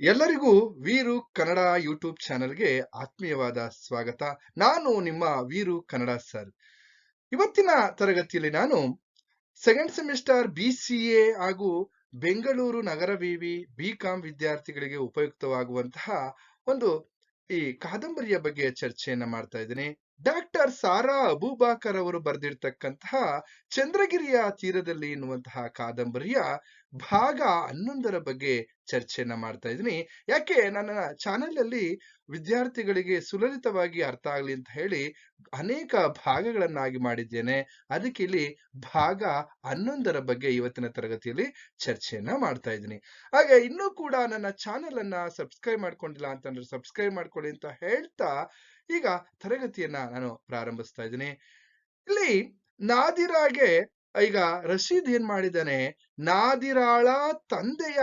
ಎಲ್ಲರಿಗೂ ವೀರು ಕನ್ನಡ ಯೂಟ್ಯೂಬ್ ಚಾನೆಲ್ಗೆ ಆತ್ಮೀಯವಾದ ಸ್ವಾಗತ. ನಾನು ನಿಮ್ಮ ವೀರು ಕನ್ನಡ ಸರ್. ಇವತ್ತಿನ ತರಗತಿಯಲ್ಲಿ ನಾನು second semester B C A ಹಾಗೂ ಬೆಂಗಳೂರು ನಗರ ವಿವಿ ಬಿ ಕಾಂ ವಿದ್ಯಾರ್ಥಿಗಳಿಗೆ ಉಪಯುಕ್ತವಾಗುವಂತಹ ಒಂದು ಈ ಕಾದಂಬರಿಯ ಬಗ್ಗೆ ಚರ್ಚೆಯನ್ನ ಮಾಡ್ತಾ ಇದ್ದೀನಿ. ಡಾಕ್ಟರ್ ಸಾರಾ ಅಬೂಬಾಕರ್ ಅವರು ಬರೆದಿರ್ತಕ್ಕಂತಹ ಚಂದ್ರಗಿರಿಯ ತೀರದಲ್ಲಿ ಎನ್ನುವಂತಹ ಕಾದಂಬರಿಯ ಭಾಗ ಹನ್ನೊಂದರ ಬಗ್ಗೆ ಚರ್ಚೆಯನ್ನ ಮಾಡ್ತಾ ಇದ್ದೀನಿ. ಯಾಕೆ? ನನ್ನ ಚಾನೆಲ್ ಅಲ್ಲಿ ವಿದ್ಯಾರ್ಥಿಗಳಿಗೆ ಸುಲಲಿತವಾಗಿ ಅರ್ಥ ಆಗ್ಲಿ ಅಂತ ಹೇಳಿ ಅನೇಕ ಭಾಗಗಳನ್ನಾಗಿ ಮಾಡಿದ್ದೇನೆ. ಅದಕ್ಕೆ ಇಲ್ಲಿ ಭಾಗ ಹನ್ನೊಂದರ ಬಗ್ಗೆ ಇವತ್ತಿನ ತರಗತಿಯಲ್ಲಿ ಚರ್ಚೆಯನ್ನ ಮಾಡ್ತಾ ಇದ್ದೀನಿ. ಹಾಗೆ ಇನ್ನೂ ಕೂಡ ನನ್ನ ಚಾನೆಲ್ ಅನ್ನ ಸಬ್ಸ್ಕ್ರೈಬ್ ಮಾಡ್ಕೊಂಡಿಲ್ಲ ಅಂತಂದ್ರೆ ಸಬ್ಸ್ಕ್ರೈಬ್ ಮಾಡ್ಕೊಳ್ಳಿ ಅಂತ ಹೇಳ್ತಾ ಈಗ ತರಗತಿಯನ್ನ ನಾನು ಪ್ರಾರಂಭಿಸ್ತಾ ಇದ್ದೀನಿ. ಇಲ್ಲಿ ನಾದಿರಾಗೆ, ಈಗ ರಶೀದ್ ಏನ್ ಮಾಡಿದಾನೆ ನಾದಿರಾಳ ತಂದೆಯ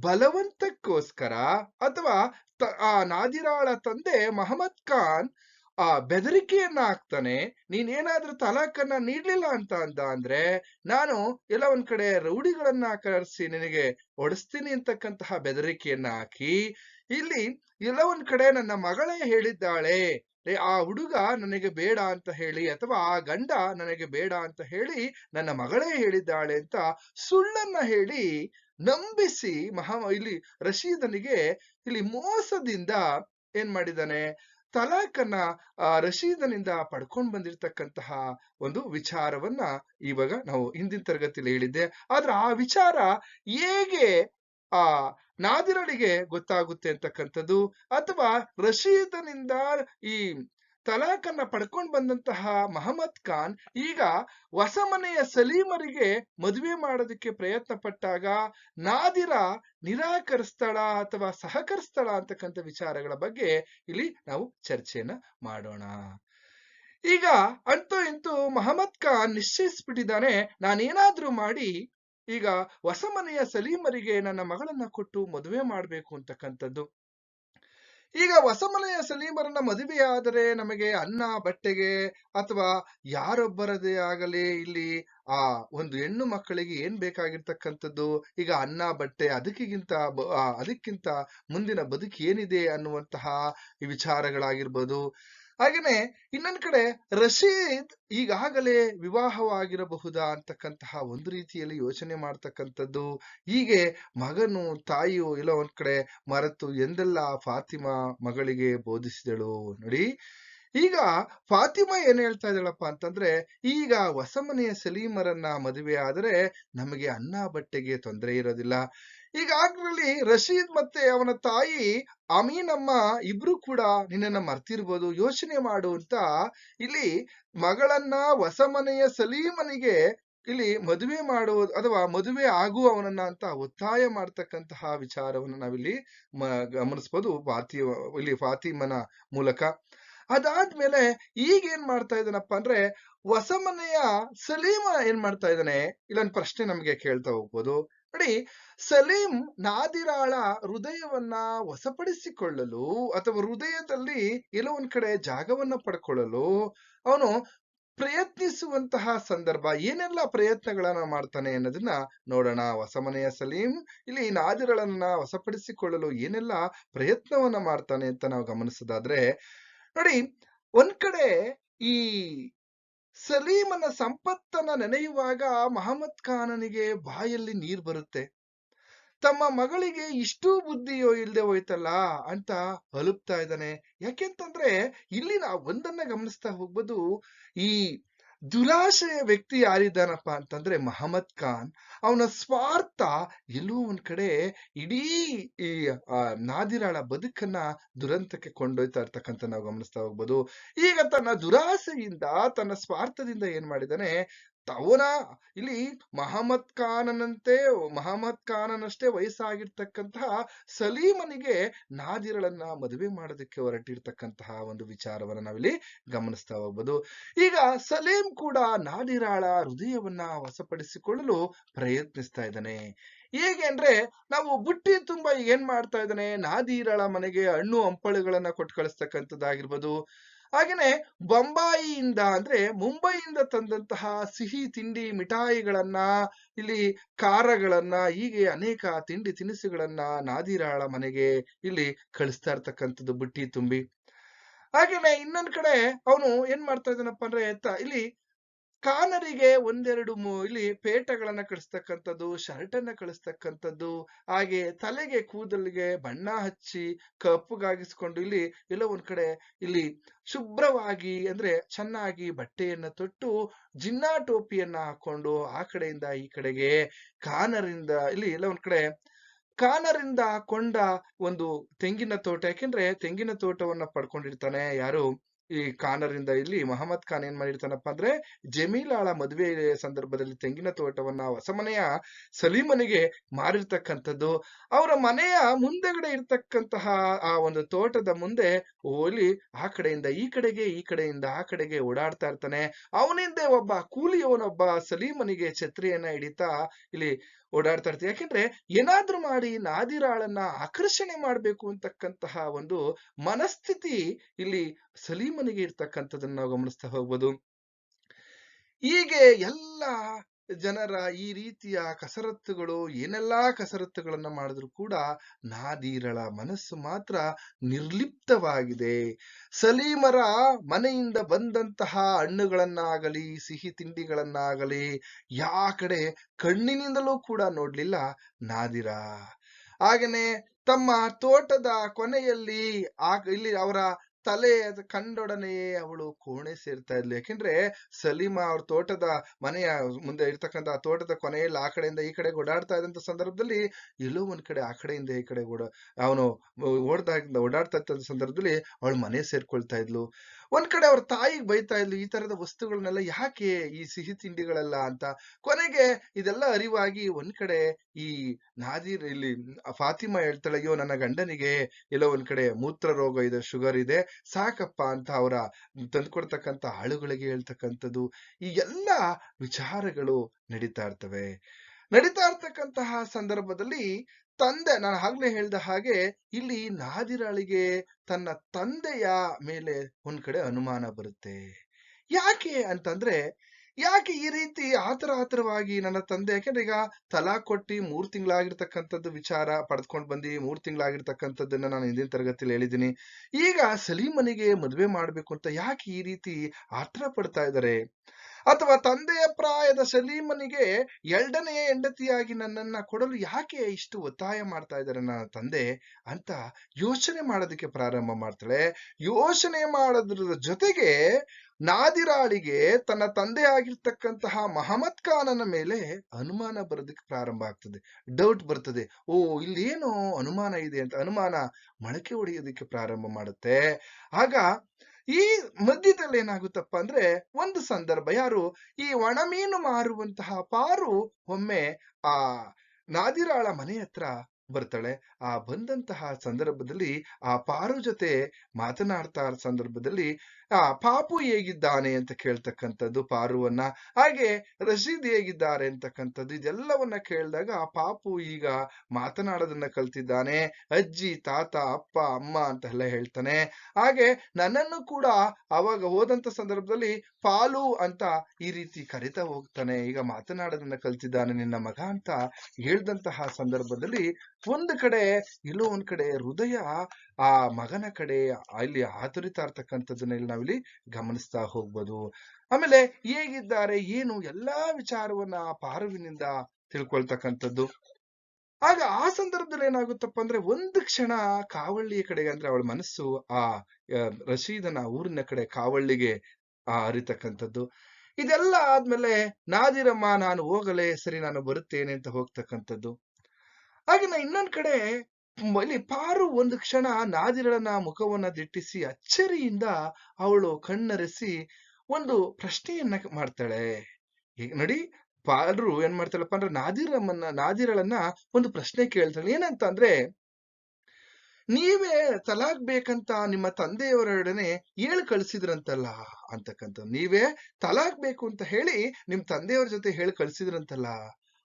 ಬಲವಂತಕ್ಕೋಸ್ಕರ ಅಥವಾ ಆ ನಾದಿರಾಳ ತಂದೆ ಮಹಮ್ಮದ್ ಖಾನ್, ಆ ಬೆದರಿಕೆಯನ್ನ ಹಾಕ್ತಾನೆ ನೀನೇನಾದ್ರೂ ತಲಾಖನ್ನ ನೀಡ್ಲಿಲ್ಲ ಅಂತ ಅಂದ ಅಂದ್ರೆ, ನಾನು ಎಲ್ಲ ಒಂದ್ ಕಡೆ ರೌಡಿಗಳನ್ನ ಕರೆಸಿ ನಿನಗೆ ಒಡಿಸ್ತೀನಿ ಅಂತಕ್ಕಂತಹ ಬೆದರಿಕೆಯನ್ನ ಹಾಕಿ ಇಲ್ಲಿ ಎಲ್ಲ ಒಂದ್ ಕಡೆ ನನ್ನ ಮಗಳೇ ಹೇಳಿದ್ದಾಳೆ. ಆ ಹುಡುಗ ನನಗೆ ಬೇಡ ಅಂತ ಹೇಳಿ ಅಥವಾ ಆ ಗಂಡ ನನಗೆ ಬೇಡ ಅಂತ ಹೇಳಿ ನನ್ನ ಮಗಳೇ ಹೇಳಿದ್ದಾಳೆ ಅಂತ ಸುಳ್ಳನ್ನ ಹೇಳಿ ನಂಬಿಸಿ ಮಹಾ, ಇಲ್ಲಿ ರಶೀದನಿಗೆ ಇಲ್ಲಿ ಮೋಸದಿಂದ ಏನ್ ಮಾಡಿದಾನೆ ತಲಾಖನ್ನ ಆ, ರಶೀದನಿಂದ ಪಡ್ಕೊಂಡ್ ಬಂದಿರತಕ್ಕಂತಹ ಒಂದು ವಿಚಾರವನ್ನ ಇವಾಗ ನಾವು ಹಿಂದಿನ ತರಗತಿಯಲ್ಲಿ ಹೇಳಿದ್ದೆ. ಆದ್ರೆ ಆ ವಿಚಾರ ಹೇಗೆ ಆ ನಾದಿರಳಿಗೆ ಗೊತ್ತಾಗುತ್ತೆ ಅಂತಕ್ಕಂಥದ್ದು. ಅಥವಾ ರಶೀದನಿಂದ ಈ ತಲಾಖನ್ನ ಪಡ್ಕೊಂಡು ಬಂದಂತಹ ಮಹಮ್ಮದ್ ಖಾನ್ ಈಗ ಹೊಸಮನೆಯ ಸಲೀಮರಿಗೆ ಮದುವೆ ಮಾಡೋದಕ್ಕೆ ಪ್ರಯತ್ನ ಪಟ್ಟಾಗ ನಾದಿರ ನಿರಾಕರಿಸ್ತಾಳ ಅಥವಾ ಸಹಕರಿಸ್ತಾಳ ಅಂತಕ್ಕಂಥ ವಿಚಾರಗಳ ಬಗ್ಗೆ ಇಲ್ಲಿ ನಾವು ಚರ್ಚೆಯನ್ನ ಮಾಡೋಣ. ಈಗ ಅಂತೂ ಇಂತೂ ಮಹಮ್ಮದ್ ಖಾನ್ ನಿಶ್ಚಯಿಸ್ಬಿಟ್ಟಿದ್ದಾನೆ. ನಾನೇನಾದ್ರೂ ಮಾಡಿ ಈಗ ಹೊಸ ಮನೆಯ ಸಲೀಮರಿಗೆ ನನ್ನ ಮಗಳನ್ನ ಕೊಟ್ಟು ಮದುವೆ ಮಾಡಬೇಕು ಅಂತಕ್ಕಂಥದ್ದು. ಈಗ ಹೊಸಮನೆಯ ಸಲೀಮರನ್ನ ಮದುವೆಯಾದರೆ ನಮಗೆ ಅನ್ನ, ಬಟ್ಟೆಗೆ ಅಥವಾ ಯಾರೊಬ್ಬರದೇ ಆಗಲಿ ಇಲ್ಲಿ ಆ ಒಂದು ಹೆಣ್ಣು ಮಕ್ಕಳಿಗೆ ಏನ್ ಬೇಕಾಗಿರ್ತಕ್ಕಂಥದ್ದು? ಈಗ ಅನ್ನ, ಬಟ್ಟೆ ಅದಕ್ಕಿಗಿಂತ ಅದಕ್ಕಿಂತ ಮುಂದಿನ ಬದುಕು ಏನಿದೆ ಅನ್ನುವಂತಹ ವಿಚಾರಗಳಾಗಿರ್ಬೋದು. ಹಾಗೇನೆ ಇನ್ನೊಂದ್ ಕಡೆ ರಶೀದ್ ಈಗಾಗಲೇ ವಿವಾಹವಾಗಿರಬಹುದಾ ಅಂತಕ್ಕಂತಹ ಒಂದು ರೀತಿಯಲ್ಲಿ ಯೋಚನೆ ಮಾಡ್ತಕ್ಕಂಥದ್ದು. ಹೀಗೆ ಮಗನು, ತಾಯಿಯು ಇಲ್ಲ ಒಂದ್ ಕಡೆ ಮರೆತು ಎಂದೆಲ್ಲ ಫಾತಿಮಾ ಮಗಳಿಗೆ ಬೋಧಿಸಿದಳು ನೋಡಿ. ಈಗ ಫಾತಿಮಾ ಏನ್ ಹೇಳ್ತಾ ಇದ್ದಾಳಪ್ಪ ಅಂತಂದ್ರೆ, ಈಗ ಹೊಸಮನೆಯ ಸಲೀಮರನ್ನ ಮದುವೆ ಆದರೆ ನಮಗೆ ಅನ್ನ ಬಟ್ಟೆಗೆ ತೊಂದರೆ ಇರೋದಿಲ್ಲ. ಈಗ ಆಗ್ರಲ್ಲಿ ರಶೀದ್ ಮತ್ತೆ ಅವನ ತಾಯಿ ಅಮೀನಮ್ಮ ಇಬ್ರು ಕೂಡ ನಿನ್ನನ್ನ ಮರ್ತಿರ್ಬೋದು, ಯೋಚನೆ ಮಾಡು ಅಂತ ಇಲ್ಲಿ ಮಗಳನ್ನ ಹೊಸ ಮನೆಯ ಸಲೀಮನಿಗೆ ಇಲ್ಲಿ ಮದುವೆ ಮಾಡುವ ಅಥವಾ ಮದುವೆ ಆಗುವವನನ್ನ ಅಂತ ಒತ್ತಾಯ ಮಾಡ್ತಕ್ಕಂತಹ ವಿಚಾರವನ್ನು ನಾವಿಲ್ಲಿ ಗಮನಿಸ್ಬೋದು ಫಾತಿ, ಇಲ್ಲಿ ಫಾತಿಮನ ಮೂಲಕ. ಅದಾದ್ಮೇಲೆ ಈಗ ಏನ್ ಮಾಡ್ತಾ ಇದ್ದಾನಪ್ಪ ಅಂದ್ರೆ ಹೊಸ ಮನೆಯ ಸಲೀಮ ಏನ್ ಮಾಡ್ತಾ ಇದ್ದಾನೆ? ಇಲ್ಲೊಂದು ಪ್ರಶ್ನೆ ನಮಗೆ ಕೇಳ್ತಾ ಹೋಗ್ಬೋದು. ನೋಡಿ ಸಲೀಂ ನಾದಿರಾಳ ಹೃದಯವನ್ನ ವಶಪಡಿಸಿಕೊಳ್ಳಲು ಅಥವಾ ಹೃದಯದಲ್ಲಿ ಎಲ್ಲೋ ಒಂದ್ ಕಡೆ ಜಾಗವನ್ನ ಪಡ್ಕೊಳ್ಳಲು ಅವನು ಪ್ರಯತ್ನಿಸುವಂತಹ ಸಂದರ್ಭ, ಏನೆಲ್ಲ ಪ್ರಯತ್ನಗಳನ್ನ ಮಾಡ್ತಾನೆ ಅನ್ನೋದನ್ನ ನೋಡೋಣ. ಹೊಸಮನೆಯ ಸಲೀಂ ಇಲ್ಲಿ ನಾದಿರಳನ್ನ ವಶಪಡಿಸಿಕೊಳ್ಳಲು ಏನೆಲ್ಲ ಪ್ರಯತ್ನವನ್ನ ಮಾಡ್ತಾನೆ ಅಂತ ನಾವು ಗಮನಿಸೋದಾದ್ರೆ, ನೋಡಿ, ಒಂದ್ ಕಡೆ ಈ ಸಲೀಮನ ಸಂಪತ್ತನ್ನ ನೆನೆಯುವಾಗ ಮಹಮ್ಮದ್ ಖಾನನಿಗೆ ಬಾಯಲ್ಲಿ ನೀರ್ ಬರುತ್ತೆ. ತಮ್ಮ ಮಗಳಿಗೆ ಇಷ್ಟು ಬುದ್ಧಿಯೋ ಇಲ್ದೆ ಹೋಯ್ತಲ್ಲ ಅಂತ ಅಲುಪ್ತಾ ಇದ್ದಾನೆ. ಯಾಕೆಂತಂದ್ರೆ ಇಲ್ಲಿ ನಾವು ಒಂದನ್ನ ಗಮನಿಸ್ತಾ ಹೋಗ್ಬೋದು ಈ ದುರಾಶೆಯ ವ್ಯಕ್ತಿ ಯಾರಿದ್ದಾನಪ್ಪ ಅಂತಂದ್ರೆ ಮಹಮ್ಮದ್ ಖಾನ್. ಅವನ ಸ್ವಾರ್ಥ ಎಲ್ಲೋ ಒಂದ್ ಕಡೆ ಇಡೀ ಈ ನಾದಿರಾಳ ಬದುಕನ್ನ ದುರಂತಕ್ಕೆ ಕೊಂಡೊಯ್ತಾ ಇರ್ತಕ್ಕಂಥ ನಾವು ಗಮನಿಸ್ತಾ ಹೋಗ್ಬೋದು. ಈಗ ತನ್ನ ದುರಾಸೆಯಿಂದ, ತನ್ನ ಸ್ವಾರ್ಥದಿಂದ ಏನ್ ಮಾಡಿದಾನೆ ಅವನ ಇಲ್ಲಿ ಮಹಮ್ಮದ್ ಖಾನನಂತೆ ಮಹಮ್ಮದ್ ಖಾನನಷ್ಟೇ ವಯಸ್ಸಾಗಿರ್ತಕ್ಕಂತಹ ಸಲೀಮನಿಗೆ ನಾದಿರಳನ್ನ ಮದುವೆ ಮಾಡೋದಕ್ಕೆ ಹೊರಟಿರ್ತಕ್ಕಂತಹ ಒಂದು ವಿಚಾರವನ್ನ ನಾವಿಲ್ಲಿ ಗಮನಿಸ್ತಾ ಹೋಗ್ಬೋದು. ಈಗ ಸಲೀಂ ಕೂಡ ನಾದಿರಾಳ ಹೃದಯವನ್ನ ವಶಪಡಿಸಿಕೊಳ್ಳಲು ಪ್ರಯತ್ನಿಸ್ತಾ ಇದ್ದಾನೆ. ಹೇಗೆ ನಾವು ಬುಟ್ಟಿ ತುಂಬಾ ಏನ್ ಮಾಡ್ತಾ ಇದ್ದಾನೆ? ನಾದಿರಾಳ ಮನೆಗೆ ಹಣ್ಣು ಹಂಪಳುಗಳನ್ನ ಕೊಟ್ಟು ಕಳಿಸ್ತಕ್ಕಂಥದ್ದಾಗಿರ್ಬೋದು. ಹಾಗೇನೆ ಬೊಂಬಾಯಿಯಿಂದ ಅಂದ್ರೆ ಮುಂಬೈಯಿಂದ ತಂದಂತಹ ಸಿಹಿ ತಿಂಡಿ ಮಿಠಾಯಿಗಳನ್ನ, ಇಲ್ಲಿ ಖಾರಗಳನ್ನ, ಹೀಗೆ ಅನೇಕ ತಿಂಡಿ ತಿನಿಸುಗಳನ್ನ ನಾದಿರಾಳ ಮನೆಗೆ ಇಲ್ಲಿ ಕಳಿಸ್ತಾ ಇರ್ತಕ್ಕಂಥದ್ದು ಬುಟ್ಟಿ ತುಂಬಿ. ಹಾಗೇನೆ ಇನ್ನೊಂದ್ ಕಡೆ ಅವನು ಏನ್ ಮಾಡ್ತಾ ಇದ್ದಾನಪ್ಪ ಅಂದ್ರೆ ಇಲ್ಲಿ ಕಾನರಿಗೆ ಒಂದೆರಡು ಇಲ್ಲಿ ಪೇಟಗಳನ್ನ ಕಳಿಸ್ತಕ್ಕಂಥದ್ದು ಶರ್ಟ್ ಅನ್ನ ಕಳಿಸ್ತಕ್ಕಂಥದ್ದು, ಹಾಗೆ ತಲೆಗೆ ಕೂದಲಿಗೆ ಬಣ್ಣ ಹಚ್ಚಿ ಕಪ್ಪುಗಾಗಿಸ್ಕೊಂಡು ಇಲ್ಲಿ ಎಲ್ಲ ಒಂದ್ ಕಡೆ ಇಲ್ಲಿ ಶುಭ್ರವಾಗಿ ಅಂದ್ರೆ ಚೆನ್ನಾಗಿ ಬಟ್ಟೆಯನ್ನ ತೊಟ್ಟು ಜಿನ್ನಾ ಟೋಪಿಯನ್ನ ಹಾಕೊಂಡು ಆ ಕಡೆಯಿಂದ ಈ ಕಡೆಗೆ ಕಾನರಿಂದ ಇಲ್ಲಿ ಎಲ್ಲ ಒಂದ್ ಕಡೆ ಕಾನರಿಂದ ಕೊಂಡ ಒಂದು ತೆಂಗಿನ ತೋಟ, ಯಾಕೆಂದ್ರೆ ತೆಂಗಿನ ತೋಟವನ್ನ ಪಡ್ಕೊಂಡಿರ್ತಾನೆ ಯಾರು? ಈ ಖಾನರಿಂದ ಇಲ್ಲಿ ಮಹಮ್ಮದ್ ಖಾನ್ ಏನ್ ಮಾಡಿರ್ತಾನಪ್ಪ ಅಂದ್ರೆ ಜಮೀಲಾಳ ಮದುವೆ ಸಂದರ್ಭದಲ್ಲಿ ತೆಂಗಿನ ತೋಟವನ್ನ ಹೊಸ ಮನೆಯ ಸಲೀಮನಿಗೆ ಮಾರಿರ್ತಕ್ಕಂಥದ್ದು. ಅವರ ಮನೆಯ ಮುಂದೆಗಡೆ ಇರ್ತಕ್ಕಂತಹ ಆ ಒಂದು ತೋಟದ ಮುಂದೆ ಓಲಿ ಆ ಕಡೆಯಿಂದ ಈ ಕಡೆಗೆ, ಈ ಕಡೆಯಿಂದ ಆ ಕಡೆಗೆ ಓಡಾಡ್ತಾ ಇರ್ತಾನೆ. ಅವನಿಂದ ಒಬ್ಬ ಕೂಲಿಯವನೊಬ್ಬ ಸಲೀಮನಿಗೆ ಛತ್ರಿಯನ್ನ ಹಿಡಿತಾ ಇಲ್ಲಿ ಓಡಾಡ್ತಾ ಇರ್ತೀವಿ ಯಾಕೆಂದ್ರೆ ಏನಾದ್ರೂ ಮಾಡಿ ನಾದಿರಾಳನ್ನ ಆಕರ್ಷಣೆ ಮಾಡಬೇಕು ಅಂತಕ್ಕಂತಹ ಒಂದು ಮನಸ್ಥಿತಿ ಇಲ್ಲಿ ಸಲೀಮನಿಗೆ ಇರ್ತಕ್ಕಂಥದ್ದನ್ನ ನಾವು ಗಮನಿಸ್ತಾ ಹೋಗ್ಬೋದು. ಹೀಗೆ ಎಲ್ಲ ಜನರ ಈ ರೀತಿಯ ಕಸರತ್ತುಗಳು ಏನೆಲ್ಲಾ ಕಸರತ್ತುಗಳನ್ನ ಮಾಡಿದ್ರು ಕೂಡ ನಾದೀರಳ ಮನಸ್ಸು ಮಾತ್ರ ನಿರ್ಲಿಪ್ತವಾಗಿದೆ. ಸಲೀಮರ ಮನೆಯಿಂದ ಬಂದಂತಹ ಹಣ್ಣುಗಳನ್ನಾಗಲಿ, ಸಿಹಿ ತಿಂಡಿಗಳನ್ನಾಗಲಿ ಯಾ ಕಡೆ ಕಣ್ಣಿನಿಂದಲೂ ಕೂಡ ನೋಡ್ಲಿಲ್ಲ ನಾದಿರ. ಹಾಗೇನೆ ತಮ್ಮ ತೋಟದ ಕೊನೆಯಲ್ಲಿ ಆ ಇಲ್ಲಿ ಅವರ ತಲೆ ಅದು ಕಂಡೊಡನೆಯೇ ಅವಳು ಕೋಣೆ ಸೇರ್ತಾ ಇದ್ಲು. ಯಾಕೆಂದ್ರೆ ಸಲೀಮ ಅವ್ರ ತೋಟದ ಮನೆಯ ಮುಂದೆ ಇರ್ತಕ್ಕಂಥ ತೋಟದ ಕೊನೆಯಲ್ಲಿ ಆ ಕಡೆಯಿಂದ ಈ ಕಡೆ ಓಡಾಡ್ತಾ ಇದ್ದಂತ ಸಂದರ್ಭದಲ್ಲಿ ಎಲ್ಲೋ ಒಂದ್ ಕಡೆ ಆ ಕಡೆಯಿಂದ ಈ ಕಡೆ ಓಡ ಅವನು ಓಡ್ದಾಗಿಂದ ಓಡಾಡ್ತಾ ಇದ್ದ ಸಂದರ್ಭದಲ್ಲಿ ಅವಳು ಮನೆ ಸೇರ್ಕೊಳ್ತಾ ಇದ್ಲು. ಒಂದ್ ಕಡೆ ಅವ್ರ ತಾಯಿಗೆ ಬೈತಾ ಇದ್ಲು, ಈ ತರದ ವಸ್ತುಗಳನ್ನೆಲ್ಲ ಯಾಕೆ ಈ ಸಿಹಿ ತಿಂಡಿಗಳೆಲ್ಲ ಅಂತ. ಕೊನೆಗೆ ಇದೆಲ್ಲ ಅರಿವಾಗಿ ಒಂದ್ ಕಡೆ ಈ ನಾದಿರ್ ಇಲ್ಲಿ ಫಾತಿಮಾ ಹೇಳ್ತಾಳೆ ಅಯ್ಯೋ ನನ್ನ ಗಂಡನಿಗೆ ಎಲ್ಲೋ ಒಂದ್ ಕಡೆ ಮೂತ್ರ ರೋಗ ಇದೆ, ಶುಗರ್ ಇದೆ, ಸಾಕಪ್ಪ ಅಂತ ಅವರ ತಂದ್ಕೊಡ್ತಕ್ಕಂತ ಆಳುಗಳಿಗೆ ಹೇಳ್ತಕ್ಕಂಥದ್ದು. ಈ ಎಲ್ಲ ವಿಚಾರಗಳು ನಡೀತಾ ಇರ್ತವೆ. ನಡೀತಾ ಇರ್ತಕ್ಕಂತಹ ಸಂದರ್ಭದಲ್ಲಿ ತಂದೆ, ನಾನು ಆಗ್ಲೇ ಹೇಳಿದ ಹಾಗೆ ಇಲ್ಲಿ ನಾದಿರಾಳಿಗೆ ತನ್ನ ತಂದೆಯ ಮೇಲೆ ಒಂದ್ ಕಡೆ ಅನುಮಾನ ಬರುತ್ತೆ. ಯಾಕೆ ಅಂತಂದ್ರೆ, ಯಾಕೆ ಈ ರೀತಿ ಆತರ ಆತರವಾಗಿ ನನ್ನ ತಂದೆ, ಯಾಕೆಂದ್ರೆ ಈಗ ತಲಾ ಕೊಟ್ಟಿ ಮೂರ್ ತಿಂಗಳಾಗಿರ್ತಕ್ಕಂಥದ್ದು ವಿಚಾರ ಪಡೆದ್ಕೊಂಡ್ ಬಂದಿ ಮೂರ್ ತಿಂಗಳಾಗಿರ್ತಕ್ಕಂಥದ್ದನ್ನ ನಾನು ಹಿಂದಿನ ತರಗತಿಯಲ್ಲಿ ಹೇಳಿದ್ದೀನಿ. ಈಗ ಸಲೀಮನಿಗೆ ಮದುವೆ ಮಾಡ್ಬೇಕು ಅಂತ ಯಾಕೆ ಈ ರೀತಿ ಆತರ ಪಡ್ತಾ ಇದ್ದಾರೆ? ಅಥವಾ ತಂದೆಯ ಪ್ರಾಯದ ಸಲೀಮನಿಗೆ ಎರಡನೆಯ ಹೆಂಡತಿಯಾಗಿ ನನ್ನನ್ನ ಕೊಡಲು ಯಾಕೆ ಇಷ್ಟು ಒತ್ತಾಯ ಮಾಡ್ತಾ ಇದ್ದಾರೆ ನನ್ನ ತಂದೆ ಅಂತ ಯೋಚನೆ ಮಾಡೋದಕ್ಕೆ ಪ್ರಾರಂಭ ಮಾಡ್ತಾಳೆ. ಯೋಚನೆ ಮಾಡೋದ್ರ ಜೊತೆಗೆ ನಾದಿರಾಳಿಗೆ ತನ್ನ ತಂದೆ ಆಗಿರ್ತಕ್ಕಂತಹ ಮಹಮ್ಮದ್ ಖಾನನ ಮೇಲೆ ಅನುಮಾನ ಬರೋದಕ್ಕೆ ಪ್ರಾರಂಭ ಆಗ್ತದೆ. ಡೌಟ್ ಬರ್ತದೆ. ಓ, ಇಲ್ಲೇನೋ ಅನುಮಾನ ಇದೆ ಅಂತ ಅನುಮಾನ ಮೊಳಕೆ ಹೊಡೆಯೋದಕ್ಕೆ ಪ್ರಾರಂಭ ಮಾಡುತ್ತೆ. ಆಗ ಈ ಮಧ್ಯದಲ್ಲಿ ಏನಾಗುತ್ತಪ್ಪ ಅಂದ್ರೆ ಒಂದು ಸಂದರ್ಭ, ಯಾರು? ಈ ಒಣಮೀನು ಮಾರುವಂತಹ ಪಾರು ಒಮ್ಮೆ ಆ ನಾದಿರಾಳ ಮನೆ ಹತ್ರ ಬರ್ತಾಳೆ. ಆ ಬಂದಂತಹ ಸಂದರ್ಭದಲ್ಲಿ ಆ ಪಾರು ಜೊತೆ ಮಾತನಾಡ್ತಾ ಸಂದರ್ಭದಲ್ಲಿ, ಆ ಪಾಪು ಹೇಗಿದ್ದಾನೆ? ಅಂತ ಕೇಳ್ತಕ್ಕಂಥದ್ದು ಪಾರುವನ್ನ. ಹಾಗೆ ರಶೀದ್ ಹೇಗಿದ್ದಾರೆ ಅಂತಕ್ಕಂಥದ್ದು ಇದೆಲ್ಲವನ್ನ ಕೇಳಿದಾಗ, ಆ ಪಾಪು ಈಗ ಮಾತನಾಡೋದನ್ನ ಕಲ್ತಿದ್ದಾನೆ. ಅಜ್ಜಿ, ತಾತ, ಅಪ್ಪ, ಅಮ್ಮ ಅಂತ ಎಲ್ಲ ಹೇಳ್ತಾನೆ. ಹಾಗೆ ನನ್ನನ್ನು ಕೂಡ ಅವಾಗ ಹೋದಂತ ಸಂದರ್ಭದಲ್ಲಿ ಪಾಲು ಅಂತ ಈ ರೀತಿ ಕರಿತಾ ಹೋಗ್ತಾನೆ. ಈಗ ಮಾತನಾಡೋದನ್ನ ಕಲ್ತಿದ್ದಾನೆ ನಿನ್ನ ಮಗ ಅಂತ ಹೇಳ್ದಂತಹ ಸಂದರ್ಭದಲ್ಲಿ ಒಂದು ಕಡೆ ಇಲ್ಲೋ ಒಂದ್ ಕಡೆ ಹೃದಯ ಆ ಮಗನ ಕಡೆ ಅಲ್ಲಿ ಆತುರಿತಾ ಇರ್ತಕ್ಕಂಥದ್ದನ್ನ ಇಲ್ಲಿ ನಾವಿಲ್ಲಿ ಗಮನಿಸ್ತಾ ಹೋಗ್ಬೋದು. ಆಮೇಲೆ ಹೇಗಿದ್ದಾರೆ ಏನು ಎಲ್ಲಾ ವಿಚಾರವನ್ನ ಪಾರುವಿನಿಂದ ತಿಳ್ಕೊಳ್ತಕ್ಕಂಥದ್ದು. ಆಗ ಆ ಸಂದರ್ಭದಲ್ಲಿ ಏನಾಗುತ್ತಪ್ಪ ಅಂದ್ರೆ ಒಂದು ಕ್ಷಣ ಕಾವಳ್ಳಿಯ ಕಡೆಗೆ ಅಂದ್ರೆ ಅವಳ ಮನಸ್ಸು ಆ, ರಶೀದನ ಊರಿನ ಕಡೆ ಕಾವಳ್ಳಿಗೆ ಆ ಅರಿತಕ್ಕಂಥದ್ದು ಇದೆಲ್ಲ ಆದ್ಮೇಲೆ ನಾದಿರಮ್ಮ ನಾನು ಹೋಗಲೇ ಸರಿ ನಾನು ಬರುತ್ತೇನೆ ಅಂತ ಹೋಗ್ತಕ್ಕಂಥದ್ದು. ಹಾಗೆ ನಾ ಇನ್ನೊಂದ್ ಕಡೆ ಮ್, ಇಲ್ಲಿ ಪಾರು ಒಂದು ಕ್ಷಣ ನಾದಿರಳನ ಮುಖವನ್ನ ದಿಟ್ಟಿಸಿ ಅಚ್ಚರಿಯಿಂದ ಅವಳು ಕಣ್ಣರೆಸಿ ಒಂದು ಪ್ರಶ್ನೆಯನ್ನ ಮಾಡ್ತಾಳೆ. ಈಗ ನೋಡಿ ಪಾರು ಏನ್ ಮಾಡ್ತಾಳಪ್ಪ ಅಂದ್ರೆ ನಾದಿರಮ್ಮನ್ನ ನಾದಿರಳನ್ನ ಒಂದು ಪ್ರಶ್ನೆ ಕೇಳ್ತಾಳೆ. ಏನಂತ ಅಂದ್ರೆ ನೀವೇ ತಲಾಕ್ ಬೇಕಂತ ನಿಮ್ಮ ತಂದೆಯವರೊಡನೆ ಹೇಳಿ ಕಳ್ಸಿದ್ರಂತಲ್ಲ? ಅಂತಕ್ಕಂಥ ನೀವೇ ತಲಾಕ್ ಬೇಕು ಅಂತ ಹೇಳಿ ನಿಮ್ ತಂದೆಯವ್ರ ಜೊತೆ ಹೇಳಿ ಕಳ್ಸಿದ್ರಂತಲ್ಲ?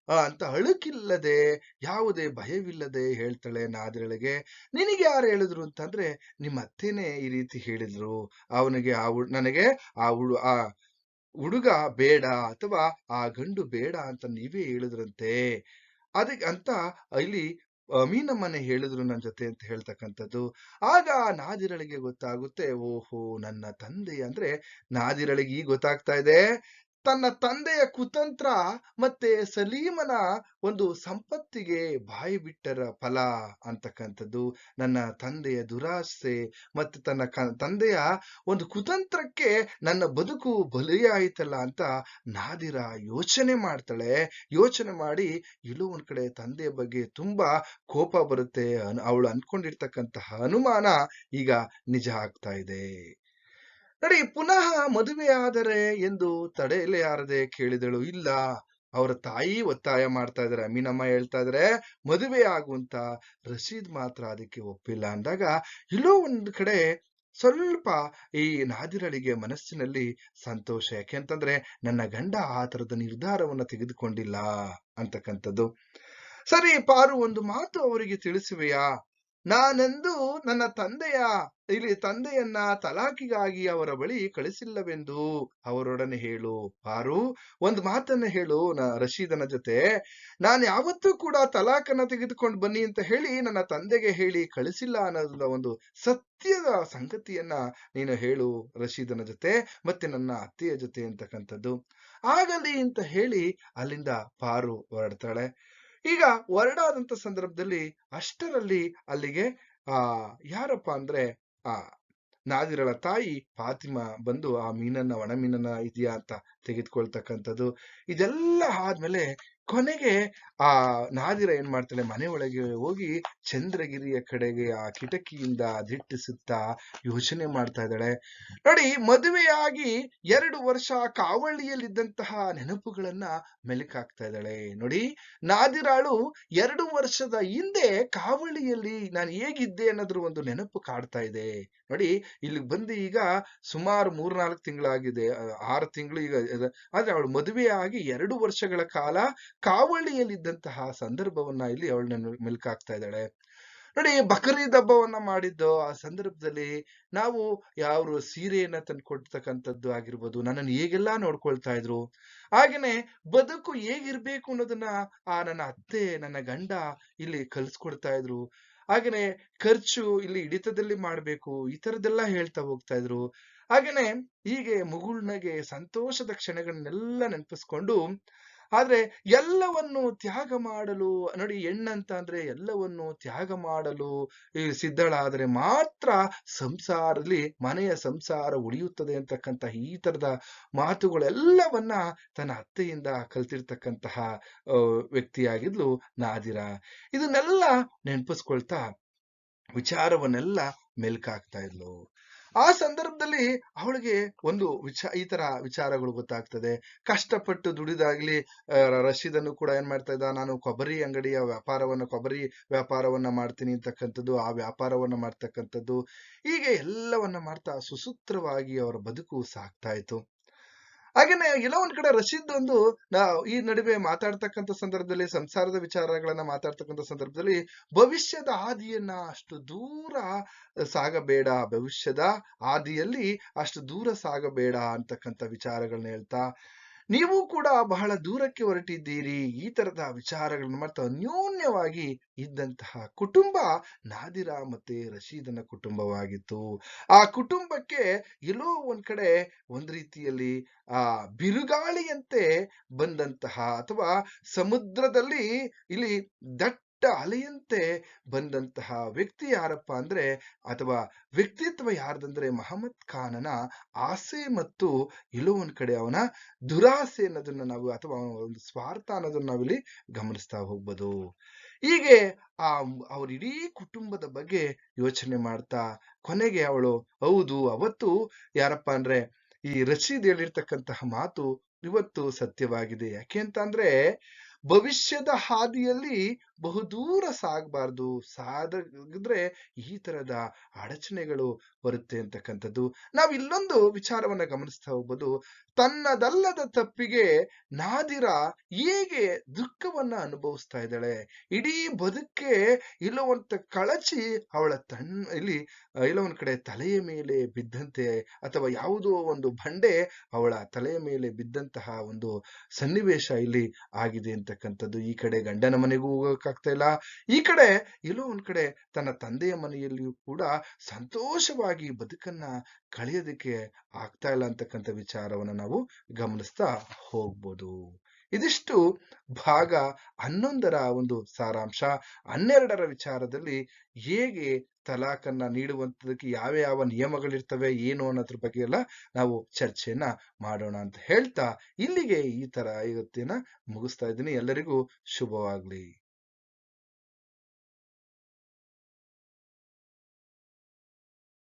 ಅಂತ ಅಳುಕಿಲ್ಲದೆ, ಯಾವುದೇ ಭಯವಿಲ್ಲದೆ ಹೇಳ್ತಾಳೆ ನಾದಿರಳಿಗೆ, ನಿನಗೆ ಯಾರು ಹೇಳಿದ್ರು ಅಂತಂದ್ರೆ, ನಿಮ್ಮ ಅತ್ತೆನೇ ಈ ರೀತಿ ಹೇಳಿದ್ರು. ಅವನಿಗೆ ಆ ನನಗೆ ಆ ಹುಡು ಆ ಹುಡುಗ ಬೇಡ ಅಥವಾ ಆ ಗಂಡು ಬೇಡ ಅಂತ ನೀವೇ ಹೇಳಿದ್ರಂತೆ. ಅದಕ್ಕೆ ಅಂತ ಇಲ್ಲಿ ಮೀನಮ್ಮನೆ ಹೇಳಿದ್ರು ನನ್ನ ಜೊತೆ ಅಂತ ಹೇಳ್ತಕ್ಕಂಥದ್ದು. ಆಗ ನಾದಿರಳಿಗೆ ಗೊತ್ತಾಗುತ್ತೆ, ಓಹೋ, ನನ್ನ ತಂದೆ ಅಂದ್ರೆ ನಾದಿರಳಿಗೆ ಈ ಗೊತ್ತಾಗ್ತಾ ಇದೆ. ತನ್ನ ತಂದೆಯ ಕುತಂತ್ರ ಮತ್ತೆ ಸಲೀಮನ ಒಂದು ಸಂಪತ್ತಿಗೆ ಬಾಯಿ ಬಿಟ್ಟರ ಫಲ ಅಂತಕ್ಕಂಥದ್ದು. ನನ್ನ ತಂದೆಯ ದುರಾಸೆ ಮತ್ತೆ ತನ್ನ ತಂದೆಯ ಒಂದು ಕುತಂತ್ರಕ್ಕೆ ನನ್ನ ಬದುಕು ಬಲಿಯಾಯಿತಲ್ಲ ಅಂತ ನಾದಿರ ಯೋಚನೆ ಮಾಡ್ತಾಳೆ. ಯೋಚನೆ ಮಾಡಿ ಎಲ್ಲೋ ಒಂದ್ ಕಡೆ ತಂದೆಯ ಬಗ್ಗೆ ತುಂಬಾ ಕೋಪ ಬರುತ್ತೆ ಅವಳು ಅನ್ಕೊಂಡಿರ್ತಕ್ಕಂತಹ ಅನುಮಾನ ಈಗ ನಿಜ ಆಗ್ತಾ ಇದೆ. ನೋಡಿ ಪುನಃ ಮದುವೆಯಾದರೆ ಎಂದು ತಡೆಯಲಾರದೆ ಕೇಳಿದಳು. ಇಲ್ಲ, ಅವರ ತಾಯಿ ಒತ್ತಾಯ ಮಾಡ್ತಾ ಇದಾರೆ ಅಮೀನಮ್ಮ ಹೇಳ್ತಾ ಇದ್ರೆ ಮದುವೆ ಆಗುವಂತ ರಶೀದ್ ಮಾತ್ರ ಅದಕ್ಕೆ ಒಪ್ಪಿಲ್ಲ. ಅಂದಾಗ, ಇಲ್ಲೋ ಒಂದ್ ಕಡೆ ಸ್ವಲ್ಪ ಈ ನಾದಿರಳಿಗೆ ಮನಸ್ಸಿನಲ್ಲಿ ಸಂತೋಷ. ಯಾಕೆಂತಂದ್ರೆ ನನ್ನ ಗಂಡ ಆ ತರದ ನಿರ್ಧಾರವನ್ನ ತೆಗೆದುಕೊಂಡಿಲ್ಲ ಅಂತಕ್ಕಂಥದ್ದು. ಸರಿ, ಪಾರು ಒಂದು ಮಾತು ಅವರಿಗೆ ತಿಳಿಸುವೆಯಾ? ನಾನೆಂದು ನನ್ನ ತಂದೆಯ, ಇಲ್ಲಿ ತಂದೆಯನ್ನ ತಲಾಕಿಗಾಗಿ ಅವರ ಬಳಿ ಕಳಿಸಿಲ್ಲವೆಂದು ಅವರೊಡನೆ ಹೇಳು. ಪಾರು ಒಂದು ಮಾತನ್ನ ಹೇಳು ನ ರಶೀದನ ಜೊತೆ. ನಾನು ಯಾವತ್ತೂ ಕೂಡ ತಲಾಕನ್ನ ತೆಗೆದುಕೊಂಡು ಬನ್ನಿ ಅಂತ ಹೇಳಿ ನನ್ನ ತಂದೆಗೆ ಹೇಳಿ ಕಳಿಸಿಲ್ಲ ಅನ್ನೋದನ್ನ ಒಂದು ಸತ್ಯದ ಸಂಗತಿಯನ್ನ ನೀನು ಹೇಳು ರಶೀದನ ಜೊತೆ, ಮತ್ತೆ ನನ್ನ ಅತ್ತೆಯ ಜೊತೆ ಅಂತಕ್ಕಂಥದ್ದು. ಆಗಲಿ ಅಂತ ಹೇಳಿ ಅಲ್ಲಿಂದ ಪಾರು ಹೊರಡ್ತಾಳೆ. ಈಗ ಹೊರಡಾದಂತ ಸಂದರ್ಭದಲ್ಲಿ ಅಷ್ಟರಲ್ಲಿ ಅಲ್ಲಿಗೆ, ಆ, ಯಾರಪ್ಪ ಅಂದ್ರೆ, ಆ, ನಾದಿರಳ ತಾಯಿ ಫಾತಿಮಾ ಬಂದು, ಆ ಮೀನನ್ನ, ಒಣ ಮೀನನ್ನ ಇದೆಯಾ? ಅಂತ ತೆಗೆದುಕೊಳ್ತಕ್ಕಂಥದ್ದು. ಇದೆಲ್ಲ ಆದ್ಮೇಲೆ ಕೊನೆಗೆ ಆ ನಾದಿರ ಏನ್ ಮಾಡ್ತಾಳೆ? ಮನೆ ಒಳಗೆ ಹೋಗಿ ಚಂದ್ರಗಿರಿಯ ಕಡೆಗೆ ಆ ಕಿಟಕಿಯಿಂದ ದಿಟ್ಟಿಸುತ್ತಾ ಯೋಚನೆ ಮಾಡ್ತಾ ಇದ್ದಾಳೆ. ನೋಡಿ, ಮದುವೆಯಾಗಿ ಎರಡು ವರ್ಷ ಕಾವಳಿಯಲ್ಲಿದ್ದಂತಹ ನೆನಪುಗಳನ್ನ ಮೆಲುಕಾಗ್ತಾ ಇದ್ದಾಳೆ. ನೋಡಿ, ನಾದಿರಾಳು ಎರಡು ವರ್ಷದ ಹಿಂದೆ ಕಾವಳಿಯಲ್ಲಿ ನಾನು ಹೇಗಿದ್ದೆ ಅನ್ನೋದ್ರ ಒಂದು ನೆನಪು ಕಾಡ್ತಾ ಇದೆ. ನೋಡಿ ಇಲ್ಲಿ ಬಂದು ಈಗ ಸುಮಾರು ಮೂರ್ನಾಲ್ಕು ತಿಂಗಳಾಗಿದೆ. ಆರು ತಿಂಗಳು ಈಗ ಇದೆ. ಆದ್ರೆ ಅವಳು ಮದುವೆಯಾಗಿ ಎರಡು ವರ್ಷಗಳ ಕಾಲ ಕಾವಳಿಯಲ್ಲಿದ್ದಂತಹ ಸಂದರ್ಭವನ್ನ ಇಲ್ಲಿ ಅವಳನ್ನ ಮಿಲ್ಕಾಗ್ತಾ ಇದ್ದಾಳೆ. ನೋಡಿ ಬಕರೀದ್ ಹಬ್ಬವನ್ನ ಮಾಡಿದ್ದು ಆ ಸಂದರ್ಭದಲ್ಲಿ ನಾವು ಯಾವ ಸೀರೆಯನ್ನ ತಂದ್ಕೊಡ್ತಕ್ಕಂಥದ್ದು ಆಗಿರ್ಬೋದು, ನನ್ನನ್ನು ಹೇಗೆಲ್ಲಾ ನೋಡ್ಕೊಳ್ತಾ ಇದ್ರು? ಹಾಗೇನೆ ಬದುಕು ಹೇಗಿರ್ಬೇಕು ಅನ್ನೋದನ್ನ ಆ ನನ್ನ ಅತ್ತೆ, ನನ್ನ ಗಂಡ ಇಲ್ಲಿ ಕಲ್ಸ್ಕೊಡ್ತಾ ಇದ್ರು. ಹಾಗೇನೆ ಖರ್ಚು ಇಲ್ಲಿ ಹಿಡಿತದಲ್ಲಿ ಮಾಡ್ಬೇಕು, ಈ ತರದೆಲ್ಲ ಹೇಳ್ತಾ ಹೋಗ್ತಾ ಇದ್ರು. ಹಾಗೇನೆ ಹೀಗೆ ಮುಗುಳ್ನಗೆ ಸಂತೋಷದ ಕ್ಷಣಗಳನ್ನೆಲ್ಲ ನೆನಪಿಸ್ಕೊಂಡು, ಆದ್ರೆ ಎಲ್ಲವನ್ನು ತ್ಯಾಗ ಮಾಡಲು, ನೋಡಿ ಹೆಣ್ಣಂತ ಅಂದ್ರೆ ಎಲ್ಲವನ್ನು ತ್ಯಾಗ ಮಾಡಲು ಸಿದ್ಧಳಾದರೆ ಮಾತ್ರ ಸಂಸಾರದಲ್ಲಿ ಮನೆಯ ಸಂಸಾರ ಉಳಿಯುತ್ತದೆ ಅಂತಕ್ಕಂತ ಈ ತರದ ಮಾತುಗಳೆಲ್ಲವನ್ನ ತನ್ನ ಅತ್ತೆಯಿಂದ ಕಲ್ತಿರ್ತಕ್ಕಂತಹ ವ್ಯಕ್ತಿಯಾಗಿದ್ಲು ನಾದಿರ. ಇದನ್ನೆಲ್ಲ ನೆನಪಿಸ್ಕೊಳ್ತಾ ವಿಚಾರವನ್ನೆಲ್ಲ ಮೆಲ್ಕಾಕ್ತಾ ಇದ್ಲು. ಆ ಸಂದರ್ಭದಲ್ಲಿ ಅವಳಿಗೆ ಒಂದು ವಿಚ, ಈ ತರ ವಿಚಾರಗಳು ಗೊತ್ತಾಗ್ತದೆ. ಕಷ್ಟಪಟ್ಟು ದುಡಿದಾಗ್ಲಿ ರಶೀದನ್ನು ಕೂಡ ಏನ್ ಮಾಡ್ತಾ ಇದ್ದ, ನಾನು ಕೊಬ್ಬರಿ ಅಂಗಡಿಯ ವ್ಯಾಪಾರವನ್ನ, ಕೊಬ್ಬರಿ ವ್ಯಾಪಾರವನ್ನ ಮಾಡ್ತೀನಿ ಅಂತಕ್ಕಂಥದ್ದು, ಆ ವ್ಯಾಪಾರವನ್ನ ಮಾಡ್ತಕ್ಕಂಥದ್ದು, ಹೀಗೆ ಎಲ್ಲವನ್ನ ಮಾಡ್ತಾ ಸುಸೂತ್ರವಾಗಿ ಅವರ ಬದುಕು ಸಾಗ್ತಾ ಇತ್ತು. ಹಾಗೇನೆ ಎಲ್ಲೋ ಒಂದ್ ಕಡೆ ರಶೀದ್ ಒಂದು ಈ ನಡುವೆ ಮಾತಾಡ್ತಕ್ಕಂಥ ಸಂದರ್ಭದಲ್ಲಿ, ಸಂಸಾರದ ವಿಚಾರಗಳನ್ನ ಮಾತಾಡ್ತಕ್ಕಂಥ ಸಂದರ್ಭದಲ್ಲಿ ಭವಿಷ್ಯದ ಹಾದಿಯನ್ನ ಅಷ್ಟು ದೂರ ಸಾಗಬೇಡ, ಭವಿಷ್ಯದ ಹಾದಿಯಲ್ಲಿ ಅಷ್ಟು ದೂರ ಸಾಗಬೇಡ ಅಂತಕ್ಕಂಥ ವಿಚಾರಗಳನ್ನ ಹೇಳ್ತಾ ನೀವು ಕೂಡ ಬಹಳ ದೂರಕ್ಕೆ ಹೊರಟಿದ್ದೀರಿ. ಈ ತರದ ವಿಚಾರಗಳನ್ನು ಮತ್ತು ಅನ್ಯೋನ್ಯವಾಗಿ ಇದ್ದಂತಹ ಕುಟುಂಬ ನಾದಿರ ಮತ್ತೆ ರಶೀದನ ಕುಟುಂಬವಾಗಿತ್ತು. ಆ ಕುಟುಂಬಕ್ಕೆ ಎಲ್ಲೋ ಒಂದ್ ಕಡೆ ಒಂದ್ ರೀತಿಯಲ್ಲಿ, ಆ, ಬಿರುಗಾಳಿಯಂತೆ ಬಂದಂತಹ ಅಥವಾ ಸಮುದ್ರದಲ್ಲಿ ಇಲ್ಲಿ ದಟ್ಟ ಅಲೆಯಂತೆ ಬಂದಂತಹ ವ್ಯಕ್ತಿ ಯಾರಪ್ಪ ಅಂದ್ರೆ, ಅಥವಾ ವ್ಯಕ್ತಿತ್ವ ಯಾರ್ದಂದ್ರೆ ಮಹಮ್ಮದ್ ಖಾನನ ಆಸೆ ಮತ್ತು ಎಲ್ಲೋ ಒಂದ್ ಕಡೆ ಅವನ ದುರಾಸೆ ಅನ್ನೋದನ್ನ ನಾವು ಅಥವಾ ಒಂದು ಸ್ವಾರ್ಥ ಅನ್ನೋದನ್ನ ನಾವಿಲ್ಲಿ ಗಮನಿಸ್ತಾ ಹೋಗ್ಬೋದು. ಹೀಗೆ ಆ ಅವ್ರ ಇಡೀ ಕುಟುಂಬದ ಬಗ್ಗೆ ಯೋಚನೆ ಮಾಡ್ತಾ ಕೊನೆಗೆ ಅವಳು, ಹೌದು, ಅವತ್ತು ಯಾರಪ್ಪ ಅಂದ್ರೆ ಈ ರಶೀದ್ ಹೇಳಿರ್ತಕ್ಕಂತಹ ಮಾತು ಇವತ್ತು ಸತ್ಯವಾಗಿದೆ. ಯಾಕೆ ಅಂತ ಅಂದ್ರೆ, ಭವಿಷ್ಯದ ಹಾದಿಯಲ್ಲಿ ಬಹುದೂರ ಸಾಗಬಾರ್ದು. ಸಾಗಿದ್ರೆ ಈ ತರದ ಅಡಚಣೆಗಳು ಬರುತ್ತೆ ಅಂತಕ್ಕಂಥದ್ದು. ನಾವು ಇಲ್ಲೊಂದು ವಿಚಾರವನ್ನ ಗಮನಿಸ್ತಾ ಹೋಗ್ಬೋದು. ತನ್ನದಲ್ಲದ ತಪ್ಪಿಗೆ ನಾದಿರ ಹೇಗೆ ದುಃಖವನ್ನ ಅನುಭವಿಸ್ತಾ ಇದ್ದಾಳೆ. ಇಡೀ ಬದುಕೆ ಇಲ್ಲವಂತ ಕಳಚಿ ಅವಳ ತಣ್ಣ ಇಲ್ಲಿ ಇಲ್ಲವನ್ ಕಡೆ ತಲೆಯ ಮೇಲೆ ಬಿದ್ದಂತೆ ಅಥವಾ ಯಾವುದೋ ಒಂದು ಬಂಡೆ ಅವಳ ತಲೆಯ ಮೇಲೆ ಬಿದ್ದಂತಹ ಒಂದು ಸನ್ನಿವೇಶ ಇಲ್ಲಿ ಆಗಿದೆ ಅಂತಕ್ಕಂಥದ್ದು. ಈ ಕಡೆ ಗಂಡನ ಮನೆಗೂ ಹೋಗಕ್ಕಾಗ್ತಾ ಇಲ್ಲ ಈ ಕಡೆ ಎಲ್ಲೋ ಒಂದ್ ಕಡೆ ತನ್ನ ತಂದೆಯ ಮನೆಯಲ್ಲಿಯೂ ಕೂಡ ಸಂತೋಷವಾಗಿ ಬದುಕನ್ನ ಕಳೆಯೋದಕ್ಕೆ ಆಗ್ತಾ ಇಲ್ಲ ಅಂತಕ್ಕಂಥ ವಿಚಾರವನ್ನ ನಾವು ಗಮನಿಸ್ತಾ ಹೋಗ್ಬೋದು. ಇದಿಷ್ಟು ಭಾಗ ಹನ್ನೊಂದರ ಒಂದು ಸಾರಾಂಶ. ಹನ್ನೆರಡರ ವಿಚಾರದಲ್ಲಿ ಹೇಗೆ ತಲಾಖನ್ನ ನೀಡುವಂಥದಕ್ಕೆ ಯಾವ ಯಾವ ನಿಯಮಗಳಿರ್ತವೆ, ಏನು ಅನ್ನೋದ್ರ ಬಗ್ಗೆ ಎಲ್ಲ ನಾವು ಚರ್ಚೆಯನ್ನ ಮಾಡೋಣ ಅಂತ ಹೇಳ್ತಾ ಇಲ್ಲಿಗೆ ಈ ತರ ಇವತ್ತಿನ ಮುಗಿಸ್ತಾ ಇದ್ದೀನಿ. ಎಲ್ಲರಿಗೂ ಶುಭವಾಗ್ಲಿ.